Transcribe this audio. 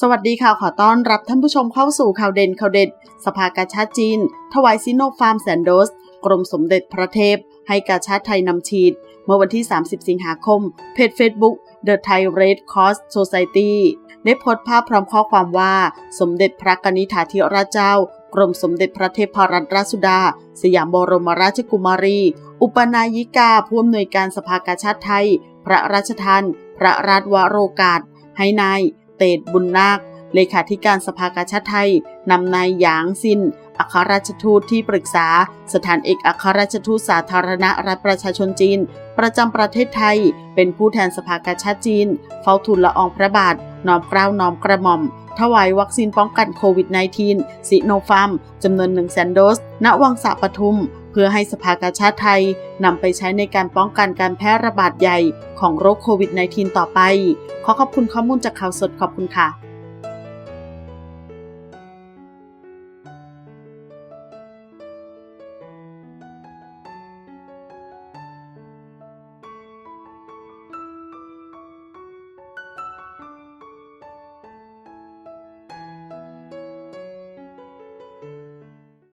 สวัสดีค่ะ ขอต้อนรับท่านผู้ชมเข้าสู่ข่าวเด่นข่าวเด็ด สภากาชาติจีน ถวายซิโนฟาร์มแสนโดส กรมสมเด็จพระเทพ ให้กาชาติไทยนำฉีด เมื่อวันที่ 30 สิงหาคม เพจ Facebook The Thai Red Cross Society ได้โพสต์ภาพพร้อมข้อความว่า สมเด็จพระกนิษฐาธิราชเจ้า กรมสมเด็จพระเทพรัตนราชสุดา สยามบรมราชกุมารี อุปนายิกาผู้อำนวยการสภากาชาติไทย พระราชทานพระราชวโรกาสให้นาย เตดบุญนาค เลขาธิการสภากาชาติไทย นำนายหยางซิน อัครราชทูตที่ปรึกษา สถานเอกอัครราชทูตสาธารณรัฐประชาชนจีน ประจำประเทศไทย เป็นผู้แทนสภากาชาติจีน เฝ้าทูลละอองพระบาท น้อมเกล้าน้อมกระหม่อม ถวายวัคซีนป้องกันโควิด -19 ซิโนฟาร์มจำนวน1 0 0 0 0 0โดส ณ วังสะปทุม เพื่อให้สภากาชาติไทยนำไปใช้ในการป้องกันการแพร่ระบาดใหญ่ของโรคโควิด -19 ต่อไป ขอขอบคุณข้อมูลจากข่าวสดขอบคุณค่ะ